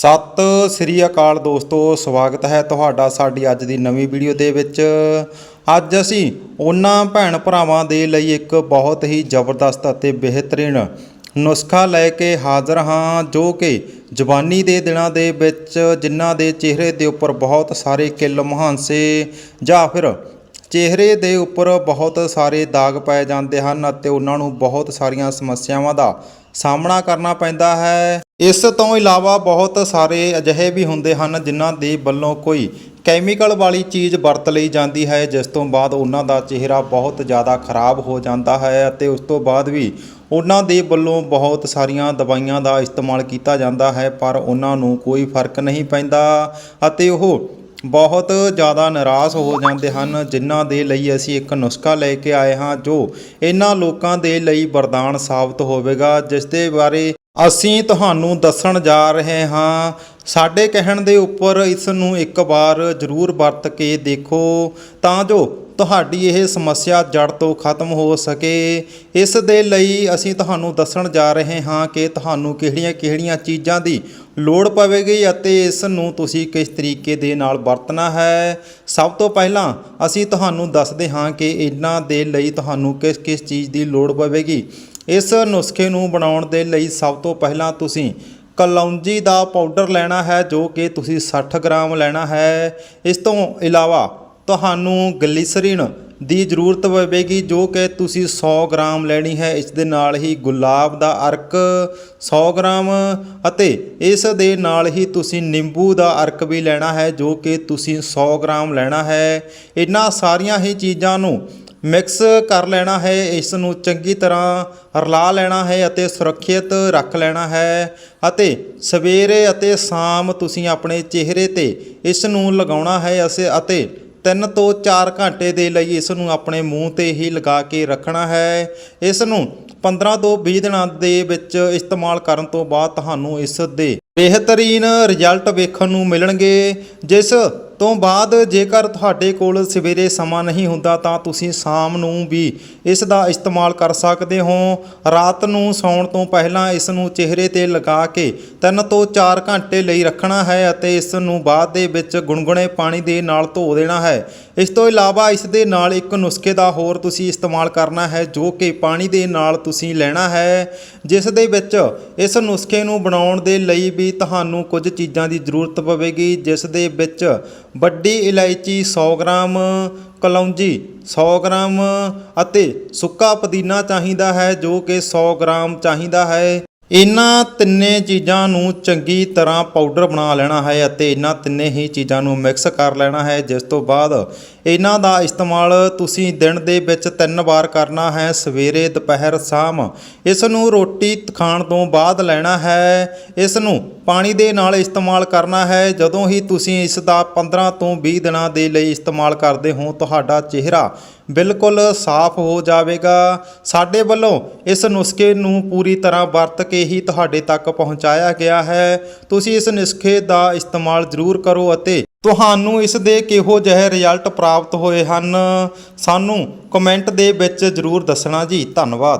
ਸਤਿ ਸ੍ਰੀ ਅਕਾਲ ਦੋਸਤੋ, ਸਵਾਗਤ ਹੈ ਤੁਹਾਡਾ ਸਾਡੀ ਅੱਜ ਦੀ ਨਵੀਂ ਵੀਡੀਓ ਦੇ ਵਿੱਚ। ਅੱਜ ਅਸੀਂ ਉਹਨਾਂ ਭੈਣ ਭਰਾਵਾਂ ਦੇ ਲਈ ਇੱਕ ਬਹੁਤ ਹੀ ਜ਼ਬਰਦਸਤ ਅਤੇ ਬਿਹਤਰੀਨ ਨੁਸਖਾ ਲੈ ਕੇ ਹਾਜ਼ਰ ਹਾਂ, ਜੋ ਕਿ ਜਵਾਨੀ ਦੇ ਦਿਨਾਂ ਦੇ ਵਿੱਚ ਜਿਨ੍ਹਾਂ ਦੇ ਚਿਹਰੇ ਦੇ ਉੱਪਰ ਬਹੁਤ ਸਾਰੇ ਕਿੱਲ ਮੁਹਾਂਸੇ ਜਾਂ ਫਿਰ ਚਿਹਰੇ ਦੇ ਉੱਪਰ ਬਹੁਤ ਸਾਰੇ ਦਾਗ ਪੈ ਜਾਂਦੇ ਹਨ ਅਤੇ ਉਹਨਾਂ ਨੂੰ ਬਹੁਤ ਸਾਰੀਆਂ ਸਮੱਸਿਆਵਾਂ ਦਾ ਸਾਹਮਣਾ ਕਰਨਾ ਪੈਂਦਾ ਹੈ। ਇਸ ਤੋਂ ਇਲਾਵਾ ਬਹੁਤ ਸਾਰੇ ਅਜਿਹੇ ਵੀ ਹੁੰਦੇ ਹਨ ਜਿਨ੍ਹਾਂ ਦੇ ਵੱਲੋਂ ਕੋਈ ਕੈਮੀਕਲ ਵਾਲੀ ਚੀਜ਼ ਵਰਤ ਲਈ ਜਾਂਦੀ ਹੈ, ਜਿਸ ਤੋਂ ਬਾਅਦ ਉਹਨਾਂ ਦਾ ਚਿਹਰਾ ਬਹੁਤ ਜ਼ਿਆਦਾ ਖਰਾਬ ਹੋ ਜਾਂਦਾ ਹੈ ਅਤੇ ਉਸ ਤੋਂ ਬਾਅਦ ਵੀ ਉਹਨਾਂ ਦੇ ਵੱਲੋਂ ਬਹੁਤ ਸਾਰੀਆਂ ਦਵਾਈਆਂ ਦਾ ਇਸਤੇਮਾਲ ਕੀਤਾ ਜਾਂਦਾ ਹੈ, ਪਰ ਉਹਨਾਂ ਨੂੰ ਕੋਈ ਫ਼ਰਕ ਨਹੀਂ ਪੈਂਦਾ ਅਤੇ ਉਹ ਬਹੁਤ ਜ਼ਿਆਦਾ ਨਿਰਾਸ਼ ਹੋ ਜਾਂਦੇ ਹਨ, ਜਿਨ੍ਹਾਂ ਦੇ ਲਈ ਅਸੀਂ ਇੱਕ ਨੁਸਖਾ ਲੈ ਕੇ ਆਏ ਹਾਂ, ਜੋ ਇਹਨਾਂ ਲੋਕਾਂ ਦੇ ਲਈ ਵਰਦਾਨ ਸਾਬਤ ਹੋਵੇਗਾ ਜਿਸ ਦੇ ਬਾਰੇ ਅਸੀਂ ਤੁਹਾਨੂੰ ਦੱਸਣ ਜਾ ਰਹੇ ਹਾਂ। ਸਾਡੇ ਕਹਿਣ ਦੇ ਉੱਪਰ ਇਸ ਨੂੰ ਇੱਕ ਵਾਰ ਜ਼ਰੂਰ ਵਰਤ ਕੇ ਦੇਖੋ, ਤਾਂ ਜੋ ਤੁਹਾਡੀ ਇਹ ਸਮੱਸਿਆ ਜੜ ਤੋਂ ਖਤਮ ਹੋ ਸਕੇ। ਇਸ ਦੇ ਲਈ ਅਸੀਂ ਤੁਹਾਨੂੰ ਦੱਸਣ ਜਾ ਰਹੇ ਹਾਂ ਕਿ ਤੁਹਾਨੂੰ ਕਿਹੜੀਆਂ-ਕਿਹੜੀਆਂ ਚੀਜ਼ਾਂ ਦੀ ਲੋੜ ਪਵੇਗੀ ਅਤੇ ਇਸ ਨੂੰ ਤੁਸੀਂ ਕਿਸ ਤਰੀਕੇ ਦੇ ਨਾਲ ਵਰਤਣਾ ਹੈ? ਸਭ ਤੋਂ ਪਹਿਲਾਂ ਅਸੀਂ ਤੁਹਾਨੂੰ ਦੱਸਦੇ ਹਾਂ ਕਿ ਇਹਨਾਂ ਦੇ ਲਈ ਤੁਹਾਨੂੰ ਕਿਸ-ਕਿਸ ਚੀਜ਼ ਦੀ ਲੋੜ ਪਵੇਗੀ। ਇਸ ਨੁਸਖੇ ਨੂੰ ਬਣਾਉਣ ਦੇ ਲਈ ਸਭ ਤੋਂ ਪਹਿਲਾਂ ਤੁਸੀਂ ਕਲੌਂਜੀ ਦਾ ਪਾਊਡਰ ਲੈਣਾ ਹੈ, ਜੋ ਕਿ ਤੁਸੀਂ 60 ਗ੍ਰਾਮ ਲੈਣਾ ਹੈ। ਇਸ ਤੋਂ ਇਲਾਵਾ ਤੁਹਾਨੂੰ ਗਲਿਸਰੀਨ ਦੀ ਜ਼ਰੂਰਤ ਪਵੇਗੀ ਜੋ ਕਿ ਤੁਸੀਂ 100 ਗ੍ਰਾਮ ਲੈਣੀ ਹੈ। ਇਸ ਦੇ ਨਾਲ ਹੀ ਗੁਲਾਬ ਦਾ ਅਰਕ 100 ਗ੍ਰਾਮ ਅਤੇ ਇਸ ਦੇ ਨਾਲ ਹੀ ਤੁਸੀਂ ਨਿੰਬੂ ਦਾ ਅਰਕ ਵੀ ਲੈਣਾ ਹੈ, ਜੋ ਕਿ ਤੁਸੀਂ 100 ਗ੍ਰਾਮ ਲੈਣਾ ਹੈ। ਇਹਨਾਂ ਸਾਰੀਆਂ ਹੀ ਚੀਜ਼ਾਂ ਨੂੰ ਮਿਕਸ ਕਰ ਲੈਣਾ ਹੈ, ਇਸ ਨੂੰ ਚੰਗੀ ਤਰ੍ਹਾਂ ਰਲਾ ਲੈਣਾ ਹੈ ਅਤੇ ਸੁਰੱਖਿਅਤ ਰੱਖ ਲੈਣਾ ਹੈ ਅਤੇ ਸਵੇਰੇ ਅਤੇ ਸ਼ਾਮ ਤੁਸੀਂ ਆਪਣੇ ਚਿਹਰੇ ਤੇ ਇਸ ਨੂੰ ਲਗਾਉਣਾ ਹੈ ਅਸੀਂ, ਅਤੇ 3 ਤੋਂ 4 ਘੰਟੇ ਦੇ ਲਈ ਇਸ ਨੂੰ ਆਪਣੇ ਮੂੰਹ ਤੇ ਹੀ ਲਗਾ ਕੇ ਰੱਖਣਾ ਹੈ। ਇਸ ਨੂੰ 15 ਤੋਂ 20 ਦਿਨਾਂ ਦੇ ਵਿੱਚ ਇਸਤੇਮਾਲ ਕਰਨ ਤੋਂ ਬਾਅਦ ਤੁਹਾਨੂੰ ਇਸ ਦੇ ਬਿਹਤਰੀਨ ਰਿਜ਼ਲਟ ਵੇਖਣ ਨੂੰ ਮਿਲਣਗੇ, ਜਿਸ ਤੋਂ ਬਾਅਦ ਜੇਕਰ ਤੁਹਾਡੇ ਕੋਲ ਸਵੇਰੇ ਸਮਾਂ ਨਹੀਂ ਹੁੰਦਾ ਤਾਂ ਤੁਸੀਂ ਸ਼ਾਮ ਨੂੰ ਵੀ ਇਸ ਦਾ ਇਸਤੇਮਾਲ ਕਰ ਸਕਦੇ ਹੋ। ਰਾਤ ਨੂੰ ਸੌਣ ਤੋਂ ਪਹਿਲਾਂ ਇਸ ਨੂੰ ਚਿਹਰੇ ਤੇ ਲਗਾ ਕੇ 3 ਤੋਂ 4 ਘੰਟੇ ਲਈ ਰੱਖਣਾ ਹੈ ਅਤੇ ਇਸ ਨੂੰ ਬਾਅਦ ਦੇ ਵਿੱਚ ਗੁਨਗੁਣੇ ਪਾਣੀ ਦੇ ਨਾਲ ਧੋ ਦੇਣਾ ਹੈ। ਇਸ ਤੋਂ ਇਲਾਵਾ ਇਸ ਦੇ ਨਾਲ ਇੱਕ ਨੁਸਖੇ ਦਾ ਹੋਰ ਤੁਸੀਂ ਇਸਤੇਮਾਲ ਕਰਨਾ ਹੈ ਜੋ ਕਿ ਪਾਣੀ ਦੇ ਨਾਲ ਤੁਸੀਂ ਲੈਣਾ ਹੈ, ਜਿਸ ਦੇ ਵਿੱਚ ਇਸ ਨੁਸਖੇ ਨੂੰ ਬਣਾਉਣ ਦੇ ਲਈ ਵੀ ਤੁਹਾਨੂੰ ਕੁਝ ਚੀਜ਼ਾਂ ਦੀ ਜ਼ਰੂਰਤ ਪਵੇਗੀ, ਜਿਸ ਦੇ ਵਿੱਚ ਵੱਡੀ ਇਲਾਇਚੀ 100 ਗ੍ਰਾਮ, ਕਲੌਂਜੀ 100 ਗ੍ਰਾਮ ਅਤੇ ਸੁੱਕਾ ਪੁਦੀਨਾ ਚਾਹੀਦਾ ਹੈ ਜੋ ਕਿ 100 ਗ੍ਰਾਮ ਚਾਹੀਦਾ ਹੈ। ਇਹਨਾਂ ਤਿੰਨੇ ਚੀਜ਼ਾਂ ਨੂੰ ਚੰਗੀ ਤਰ੍ਹਾਂ ਪਾਊਡਰ ਬਣਾ ਲੈਣਾ ਹੈ ਅਤੇ ਇਹਨਾਂ ਤਿੰਨੇ ਹੀ ਚੀਜ਼ਾਂ ਨੂੰ ਮਿਕਸ ਕਰ ਲੈਣਾ ਹੈ। ਜਿਸ ਤੋਂ ਬਾਅਦ ਇਹਨਾਂ ਦਾ ਇਸਤੇਮਾਲ ਤੁਸੀਂ ਦਿਨ ਦੇ ਵਿੱਚ ਤਿੰਨ ਵਾਰ ਕਰਨਾ ਹੈ। ਸਵੇਰੇ, ਦੁਪਹਿਰ, ਸ਼ਾਮ। ਇਸ ਨੂੰ ਰੋਟੀ ਖਾਣ ਤੋਂ ਬਾਅਦ ਲੈਣਾ ਹੈ। ਇਸ ਨੂੰ ਪਾਣੀ ਦੇ ਨਾਲ ਇਸਤੇਮਾਲ ਕਰਨਾ ਹੈ। ਜਦੋਂ ਹੀ ਤੁਸੀਂ ਇਸ ਦਾ 15 ਤੋਂ 20 ਦਿਨਾਂ ਦੇ ਲਈ ਇਸਤੇਮਾਲ ਕਰਦੇ ਹੋ, ਤੁਹਾਡਾ ਚਿਹਰਾ ਬਿਲਕੁਲ ਸਾਫ਼ ਹੋ ਜਾਵੇਗਾ। ਸਾਡੇ ਵੱਲੋਂ ਇਸ ਨੁਸਖੇ ਨੂੰ ਪੂਰੀ ਤਰ੍ਹਾਂ ਵਰਤ ਕੇ ਹੀ ਤੁਹਾਡੇ ਤੱਕ ਪਹੁੰਚਾਇਆ ਗਿਆ ਹੈ। ਤੁਸੀਂ ਇਸ ਨੁਸਖੇ ਦਾ ਇਸਤੇਮਾਲ ਜ਼ਰੂਰ ਕਰੋ ਅਤੇ ਤੁਹਾਨੂੰ ਇਸ ਦੇ ਕਿਹੋ ਜਿਹੇ ਰਿਜ਼ਲਟ ਪ੍ਰਾਪਤ ਹੋਏ ਹਨ ਸਾਨੂੰ ਕਮੈਂਟ ਦੇ ਵਿੱਚ ਜ਼ਰੂਰ ਦੱਸਣਾ ਜੀ। ਧੰਨਵਾਦ।